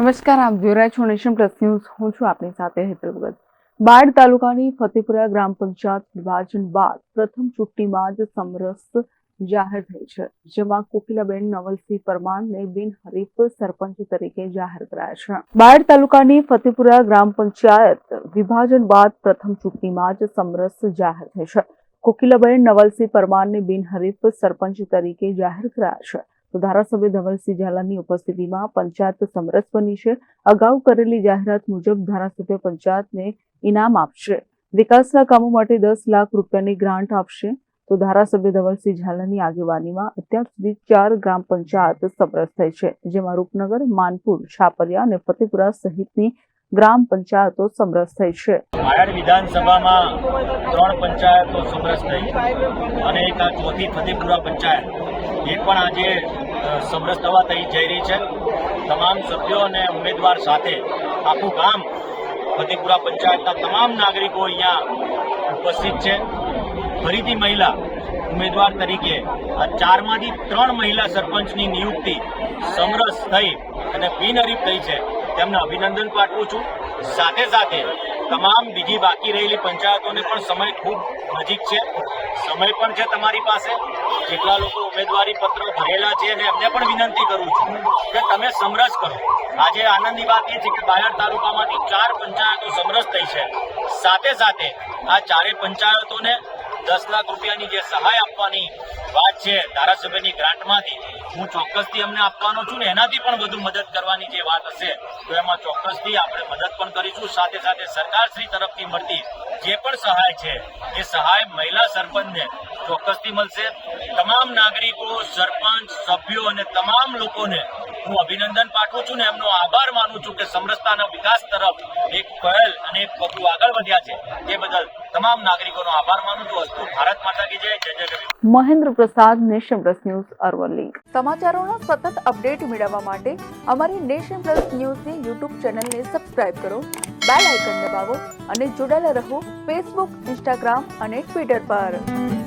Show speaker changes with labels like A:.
A: નમસ્કાર, આપ જોઈ રહ્યા છો નેશન પ્લસ ન્યૂઝ. હું છું આપની સાથે હેતલ ભગત. બાડ તાલુકાની ફતેપુરા ગ્રામ પંચાયત વિભાજન બાદ પ્રથમ ચૂંટણીમાં જ સમરસ જાહેર થઈ છે, જેમાં કોકિલાબેન નવલસિંહ પરમારને બિનહરીફ સરપંચ તરીકે જાહેર કરાયા છે. બાયડ તાલુકાની ફતેપુરા ગ્રામ પંચાયત વિભાજન બાદ પ્રથમ ચૂંટણીમાં જ સમરસ જાહેર થઈ છે. કોકિલાબેન નવલસિંહ પરમારને બિનહરીફ સરપંચ તરીકે જાહેર કરાયા છે. તો ધારાસભ્ય ધવલસિંહ ઝાલાની ઉપસ્થિતિમાં પંચાયત સમરસ બની છે. અગાઉ કરેલી જાહેરાત મુજબ ધારાસભ્ય પંચાયતને ઇનામ આપશે. વિકાસના કામો માટે દસ લાખ રૂપિયાની ગ્રાન્ટ આપશે. તો ધારાસભ્ય ધવલસિંહ ઝાલાની આગેવાનીમાં અત્યાર સુધી ચાર ગ્રામ પંચાયત સમરસ થઈ છે, જેમાં રૂપનગર, માનપુર, છાપરિયા અને ફતેપુરા સહિતની ગ્રામ પંચાયતો સમરસ થઈ છે.
B: આયડ વિધાનસભામાં ત્રણ પંચાયતો સમરસ થઈ અને એક આ ચોથી ફતેપુરા પંચાયત. એ પણ આજે સમરસ થવા થઈ જઈ રહી છે. તમામ સભ્યો અને ઉમેદવાર સાથે આખું ગામ ફતેપુરા પંચાયતના તમામ નાગરિકો અહીંયા ઉપસ્થિત છે. ફરીથી મહિલા ઉમેદવાર તરીકે આ ચારમાંથી ત્રણ મહિલા સરપંચની નિયુક્તિ સમરસ થઈ અને બિનહરીફ થઈ છે. તેમને અભિનંદન પાઠવું છું. સાથે સાથે તમામ બીજી બાકી રહેલી પંચાયતોને પણ સમય ખૂબ નજીક છે. સમય પણ છે તમારી પાસે. જેટલા લોકો ઉમેદવારી પત્રો ભરેલા છે અને એમને પણ વિનંતી કરું છું કે તમે સમરસ કરો. આજે આનંદની વાત એ છે કે બાયડ તાલુકામાંથી ચાર પંચાયતો સમરસ થઈ છે. સાથે સાથે આ ચારે પંચાયતોને દસ લાખ રૂપિયાની જે સહાય આપવાની વાત છે ધારાસભ્યની ગ્રાન્ટમાંથી, હું ચોક્કસથી અમને આપવાનો છું ને એનાથી પણ વધુ મદદ કરવાની જે વાત હશે, તો એમાં ચોક્કસથી આપણે મદદ પણ કરીશું. સાથે સાથે સરકારશ્રી તરફથી મળતી જે પણ સહાય છે, એ સહાય મહિલા સરપંચને ચોક્કસથી મળશે. તમામ નાગરિકો, સરપંચ, સભ્યો અને તમામ લોકોને હું અભિનંદન પાઠવું છું ને એમનો આભાર માનું છું કે સમરસતાના વિકાસ તરફ એક પહેલ અને એક પગલું આગળ વધ્યા છે. તે બદલ તમામ નાગરિકોનો આભાર માનું છું. અસ્તુ ભારત માતા કી જય. જય જય
A: Mahendra Prasad nation plus news Aravalli.
C: સમાચારોનો સતત અપડેટ મેળવવા માટે અમારી નેશન પ્લસ ન્યૂઝની યુટ્યુબ ચેનલને સબસ્ક્રાઇબ કરો બેલ આઇકન દબાવો અને જોડાયેલા રહો ફેસબુક ઇન્સ્ટાગ્રામ અને ટ્વિટર પર.